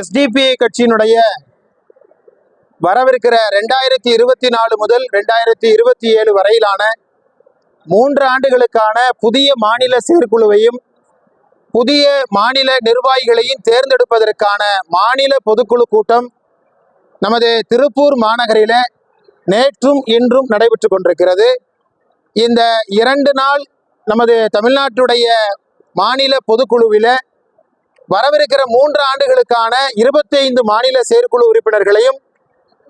SDPI கட்சியினுடைய வரவிருக்கிற ரெண்டாயிரத்தி இருபத்தி நாலு முதல் ரெண்டாயிரத்தி இருபத்தி ஏழு வரையிலான மூன்று ஆண்டுகளுக்கான புதிய மாநில செயற்குழுவையும் புதிய மாநில நிர்வாகிகளையும் தேர்ந்தெடுப்பதற்கான மாநில பொதுக்குழு கூட்டம் நமது திருப்பூர் மாநகரில நேற்றும் இன்றும் நடைபெற்று கொண்டிருக்கிறது. இந்த இரண்டு நாள் நமது தமிழ்நாட்டுடைய மாநில பொதுக்குழுவில் வரவிருக்கிற மூன்று ஆண்டுகளுக்கான இருபத்தைந்து மாநில செயற்குழு உறுப்பினர்களையும்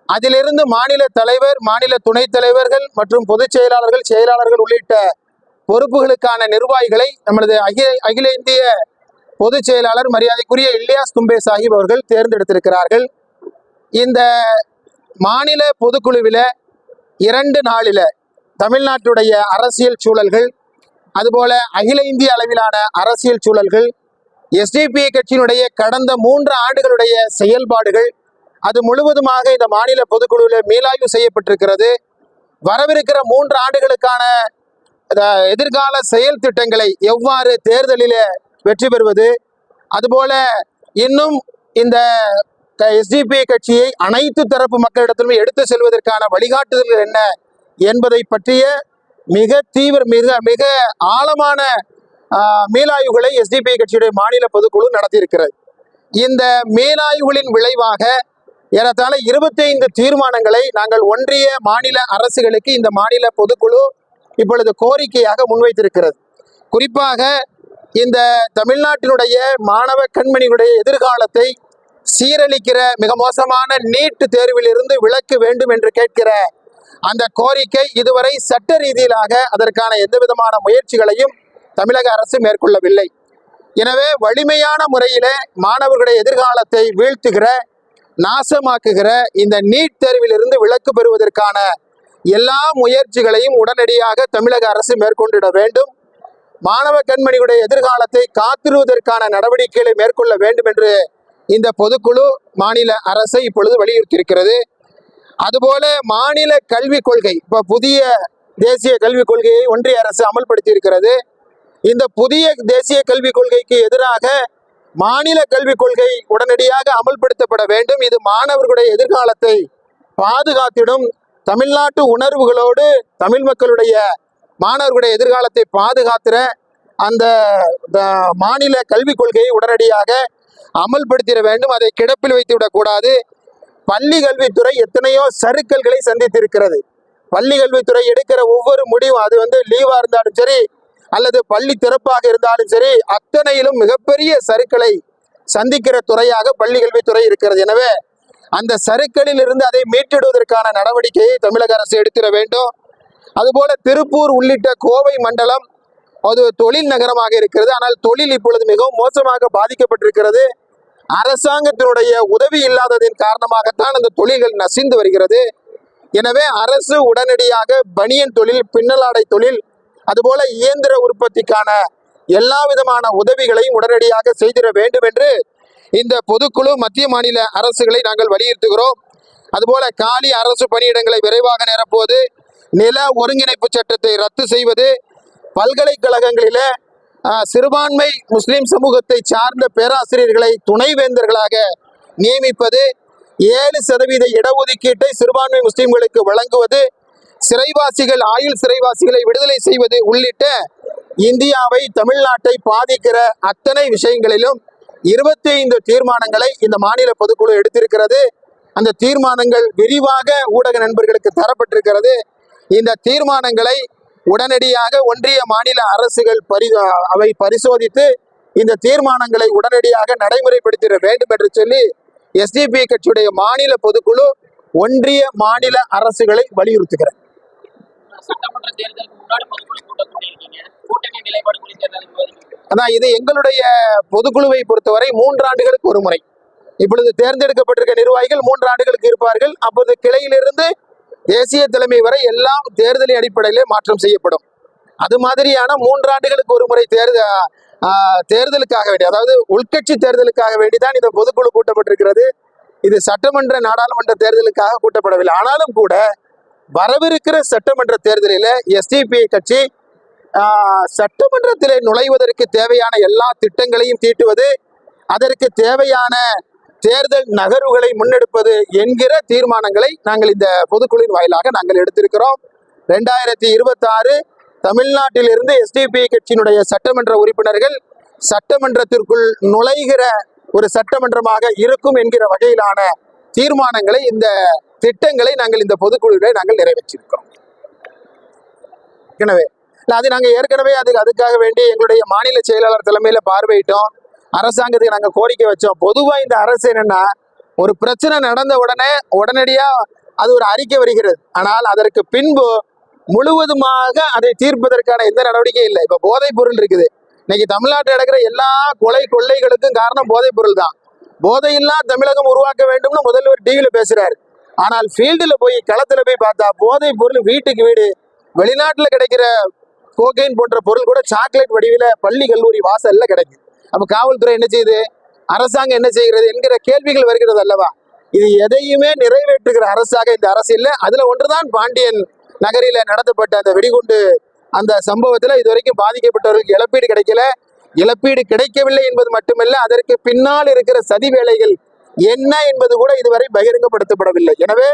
அதிலிருந்து மாநில தலைவர் மாநில துணைத் தலைவர்கள் மற்றும் பொதுச் செயலாளர்கள் செயலாளர்கள் உள்ளிட்ட பொறுப்புகளுக்கான நிர்வாகிகளை நமது அகில அகில இந்திய பொதுச் செயலாளர் மரியாதைக்குரிய இல்யாஸ் தும்பே சாஹிப் அவர்கள் தேர்ந்தெடுத்திருக்கிறார்கள். இந்த மாநில பொதுக்குழுவில் இரண்டு நாளில் தமிழ்நாட்டுடைய அரசியல் சூழல்கள் அதுபோல அகில இந்திய அளவிலான அரசியல் சூழல்கள் எஸ்டிபிஐ கட்சியினுடைய கடந்த மூன்று ஆண்டுகளுடைய செயல்பாடுகள் அது முழுவதுமாக இந்த மாநில பொதுக்குழுவில் மீளாய்வு செய்யப்பட்டிருக்கிறது. வரவிருக்கிற மூன்று ஆண்டுகளுக்கான எதிர்கால செயல் திட்டங்களை எவ்வாறு தேர்தலில் வெற்றி பெறுவது அதுபோல இன்னும் இந்த எஸ்டிபிஐ கட்சியை அனைத்து தரப்பு மக்களிடத்திலும் எடுத்து செல்வதற்கான வழிகாட்டுதல்கள் என்ன என்பதை பற்றிய மிக தீவிர மிக மிக ஆழமான மேலாய்வுகளை எஸ்டிபிஐ கட்சியுடைய மாநில பொதுக்குழு நடத்தியிருக்கிறது. இந்த மேலாய்வுகளின் விளைவாக ஏறத்தாழ இருபத்தைந்து தீர்மானங்களை நாங்கள் ஒன்றிய மாநில அரசுகளுக்கு இந்த மாநில பொதுக்குழு இப்பொழுது கோரிக்கையாக முன்வைத்திருக்கிறது. குறிப்பாக இந்த தமிழ்நாட்டினுடைய மாணவ கண்மணிகளுடைய எதிர்காலத்தை சீரழிக்கிற மிக மோசமான நீட் தேர்விலிருந்து விலக்கு வேண்டும் என்று கேட்கிற அந்த கோரிக்கை இதுவரை சட்ட ரீதியிலாக அதற்கான எந்த விதமான முயற்சிகளையும் தமிழக அரசு மேற்கொள்ளவில்லை. எனவே வலிமையான முறையிலே மாணவர்களுடைய எதிர்காலத்தை வீழ்த்துகிற நாசமாக்குகிற இந்த நீட் தேர்விலிருந்து விலக்கு பெறுவதற்கான எல்லா முயற்சிகளையும் உடனடியாக தமிழக அரசு மேற்கொண்டிட வேண்டும். மாணவ கண்மணியுடைய எதிர்காலத்தை காத்திருவதற்கான நடவடிக்கைகளை மேற்கொள்ள வேண்டும் என்று இந்த பொதுக்குழு மாநில அரசை இப்பொழுது வலியுறுத்தியிருக்கிறது. அதுபோல மாநில கல்விக் கொள்கை இப்போ புதிய தேசிய கல்விக் கொள்கையை ஒன்றிய அரசு அமல்படுத்தி இருக்கிறது இந்த புதிய தேசிய கல்விக் கொள்கைக்கு எதிராக மாநில கல்விக் கொள்கை உடனடியாக அமல்படுத்தப்பட வேண்டும். இது மாணவர்களுடைய எதிர்காலத்தை பாதுகாத்திடும். தமிழ்நாட்டு உணர்வுகளோடு தமிழ் மக்களுடைய மாணவர்களுடைய எதிர்காலத்தை பாதுகாத்துற அந்த த- மாநில கல்விக் கொள்கையை உடனடியாக அமல்படுத்திட வேண்டும். அதை கிடப்பில் வைத்து விடக்கூடாது பள்ளி கல்வித்துறை எத்தனையோ சறுக்கல்களை சந்தித்திருக்கிறது. பள்ளி கல்வித்துறை எடுக்கிற ஒவ்வொரு முடிவும் அது வந்து லீவா இருந்தாலும் சரி அல்லது பள்ளி திறப்பாக இருந்தாலும் சரி அத்தனையிலும் மிகப்பெரிய சறுக்களை சந்திக்கிற துறையாக பள்ளி கல்வித்துறை இருக்கிறது. எனவே அந்த சறுக்களில் இருந்து அதை மீட்டிடுவதற்கான நடவடிக்கையை தமிழக அரசு எடுத்திட வேண்டும். அதுபோல திருப்பூர் உள்ளிட்ட கோவை மண்டலம் அது தொழில் நகரமாக இருக்கிறது. ஆனால் தொழில் இப்பொழுது மிகவும் மோசமாக பாதிக்கப்பட்டிருக்கிறது. அரசாங்கத்தினுடைய உதவி இல்லாததின் காரணமாகத்தான் அந்த தொழில்கள் நசிந்து வருகிறது. எனவே அரசு உடனடியாக பனியன் தொழில் பின்னலாடை தொழில் அதுபோல இயந்திர உற்பத்திக்கான எல்லா விதமான உதவிகளையும் உடனடியாக செய்திட வேண்டும் என்று இந்த பொதுக்குழு மத்திய மாநில அரசுகளை நாங்கள் வலியுறுத்துகிறோம். அதுபோல காலி அரசு பணியிடங்களை விரைவாக நிரப்புவது நில ஒருங்கிணைப்பு சட்டத்தை ரத்து செய்வது பல்கலைக்கழகங்களில சிறுபான்மை முஸ்லிம் சமூகத்தை சார்ந்த பேராசிரியர்களை துணைவேந்தர்களாக நியமிப்பது ஏழு சதவீத இடஒதுக்கீட்டை சிறுபான்மை முஸ்லிம்களுக்கு வழங்குவது சிறைவாசிகள் ஆயுள் சிறைவாசிகளை விடுதலை செய்வது உள்ளிட்ட இந்தியாவை தமிழ்நாட்டை பாதிக்கிற அத்தனை விஷயங்களிலும் இருபத்தி ஐந்து தீர்மானங்களை இந்த மாநில பொதுக்குழு எடுத்திருக்கிறது. அந்த தீர்மானங்கள் விரிவாக ஊடக நண்பர்களுக்கு தரப்பட்டிருக்கிறது. இந்த தீர்மானங்களை உடனடியாக ஒன்றிய மாநில அரசுகள் பரி அவை பரிசோதித்து இந்த தீர்மானங்களை உடனடியாக நடைமுறைப்படுத்திட வேண்டும் என்று சொல்லி எஸ்டிபி கட்சியுடைய மாநில பொதுக்குழு ஒன்றிய மாநில அரசுகளை விவாதிக்கிறீங்க அதான் இது எங்களுடைய பொதுக்குழுவை பொறுத்தவரை மூன்று ஆண்டுகளுக்கு ஒரு முறை இப்பொழுது தேர்ந்தெடுக்கப்பட்டிருக்க நிர்வாகிகள் மூன்று ஆண்டுகளுக்கு இருப்பார்கள். அப்போது கிளையிலிருந்து தேசிய தலைமை வரை எல்லாம் தேர்தலின் அடிப்படையிலே மாற்றம் செய்யப்படும். அது மாதிரியான மூன்று ஆண்டுகளுக்கு ஒரு முறை தேர்தல் தேர்தலுக்காக வேண்டி அதாவது உள்கட்சி தேர்தலுக்காக வேண்டிதான் இந்த பொதுக்குழு கூட்டப்பட்டிருக்கிறது. இது சட்டமன்ற நாடாளுமன்ற தேர்தலுக்காக கூட்டப்படவில்லை. ஆனாலும் கூட வரவிருக்கிற சட்டமன்ற தேர்தலில் எஸ்டிபி கட்சி சட்டமன்றத்தில் நுழைவதற்கு தேவையான எல்லா திட்டங்களையும் தீட்டுவது அதற்கு தேவையான தேர்தல் நகர்வுகளை முன்னெடுப்பது என்கிற தீர்மானங்களை நாங்கள் இந்த பொதுக்குழுவின் வாயிலாக நாங்கள் எடுத்திருக்கிறோம். ரெண்டாயிரத்தி இருபத்தாறு தமிழ்நாட்டிலிருந்து எஸ்டிபி கட்சியினுடைய சட்டமன்ற உறுப்பினர்கள் சட்டமன்றத்திற்குள் நுழைகிற ஒரு சட்டமன்றமாக இருக்கும் என்கிற வகையிலான தீர்மானங்களை இந்த திட்டங்களை நாங்கள் இந்த பொதுக்குழுவிலே நாங்கள் நிறைவேற்றியிருக்கிறோம் ஏற்கனவே இல்லை அது நாங்கள் ஏற்கனவே அது அதுக்காக வேண்டி எங்களுடைய மாநில செயலாளர் தலைமையில் பார்வையிட்டோம். அரசாங்கத்துக்கு நாங்கள் கோரிக்கை வச்சோம். பொதுவாக இந்த அரசு என்னன்னா ஒரு பிரச்சனை நடந்த உடனே உடனடியாக அது ஒரு அறிக்கை வருகிறது. ஆனால் அதற்கு பின்பு முழுவதுமாக அதை தீர்ப்பதற்கான எந்த நடவடிக்கையும் இல்லை. இப்போ போதைப் பொருள் இருக்குது. இன்னைக்கு தமிழ்நாட்டில் நடக்கிற எல்லா கொலை கொள்ளைகளுக்கும் காரணம் போதைப் பொருள் தான். போதையில்லா தமிழகம் உருவாக்க வேண்டும்னு முதல்வர் டிவியில பேசுறாரு. ஆனால் ஃபீல்டில் போய் களத்தில் போய் பார்த்தா போதைப் பொருள் வீட்டுக்கு வீடு வெளிநாட்டில் கிடைக்கிற கோகைன் போன்ற பொருள் கூட சாக்லேட் வடிவில் பள்ளி கல்லூரி வாசல்ல கிடைக்கும் அப்ப காவல்துறை என்ன செய்யுது? அரசாங்கம் என்ன செய்கிறது என்கிற கேள்விகள் வருகிறது அல்லவா? இது எதையுமே நிறைவேற்றுகிற அரசாக இந்த அரசு இல்லை. அதுல ஒன்றுதான் பாண்டியன் நகரில நடத்தப்பட்ட அந்த வெடிகுண்டு அந்த சம்பவத்துல இதுவரைக்கும் பாதிக்கப்பட்டவர்களுக்கு இழப்பீடு கிடைக்கல. இழப்பீடு கிடைக்கவில்லை என்பது மட்டுமல்ல அதற்கு பின்னால் இருக்கிற சதி வேலைகள் என்ன என்பது கூட இதுவரை பகிரங்கப்படுத்தப்படவில்லை. எனவே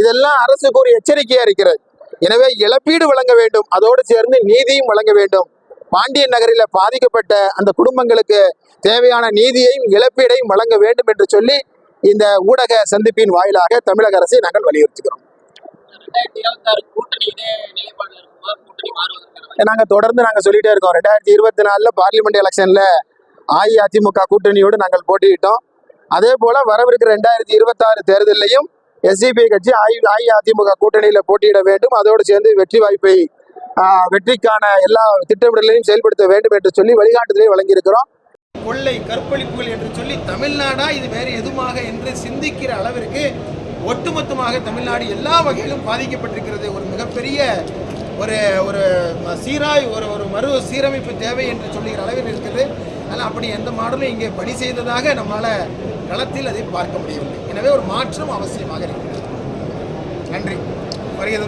இதெல்லாம் அரசுக்கு ஒரு எச்சரிக்கையா இருக்கிறது. எனவே இழப்பீடு வழங்க வேண்டும். அதோடு சேர்ந்து நீதியும் வழங்க வேண்டும். பாண்டியன் நகரில் பாதிக்கப்பட்ட அந்த குடும்பங்களுக்கு தேவையான நீதியையும் இழப்பீடையும் வழங்க வேண்டும் என்று சொல்லி இந்த ஊடக சந்திப்பின் வாயிலாக தமிழக அரசை நாங்கள் வலியுறுத்துகிறோம். நாங்கள் தொடர்ந்து நாங்கள் சொல்லிட்டே இருக்கோம். ரெண்டாயிரத்தி இருபத்தி நாலில் பார்லிமெண்ட் எலெக்ஷனில் அஇஅதிமுக கூட்டணியோடு நாங்கள் போட்டியிட்டோம். அதே போல வரவிருக்கிற ரெண்டாயிரத்தி இருபத்தாறு தேர்தலையும் எஸ்டிபி கட்சி அஇஅதிமுக கூட்டணியில் போட்டியிட வேண்டும். அதோடு சேர்ந்து வெற்றி வாய்ப்பை வெற்றிக்கான எல்லா திட்டமிடலையும் செயல்படுத்த வேண்டும் என்று சொல்லி வழிகாட்டுதலை வழங்கியிருக்கிறோம். கொள்ளை கற்பழிப்புகள் என்று சொல்லி தமிழ்நாடா இது வேறு எதுமாக என்று சிந்திக்கிற அளவிற்கு ஒட்டுமொத்தமாக தமிழ்நாடு எல்லா வகையிலும் பாதிக்கப்பட்டிருக்கிறது. ஒரு மிகப்பெரிய ஒரு ஒரு சீராய் ஒரு ஒரு மறு சீரமைப்பு தேவை என்று சொல்லுகிற அளவில் இருக்குது. ஆனால் அப்படி எந்த மாடலும் இங்கே பணி செய்ததாக நம்மால் களத்தில் அதை பார்க்க முடியவில்லை. எனவே ஒரு மாற்றம் அவசியமாக இருக்கிறது. நன்றி. வருகை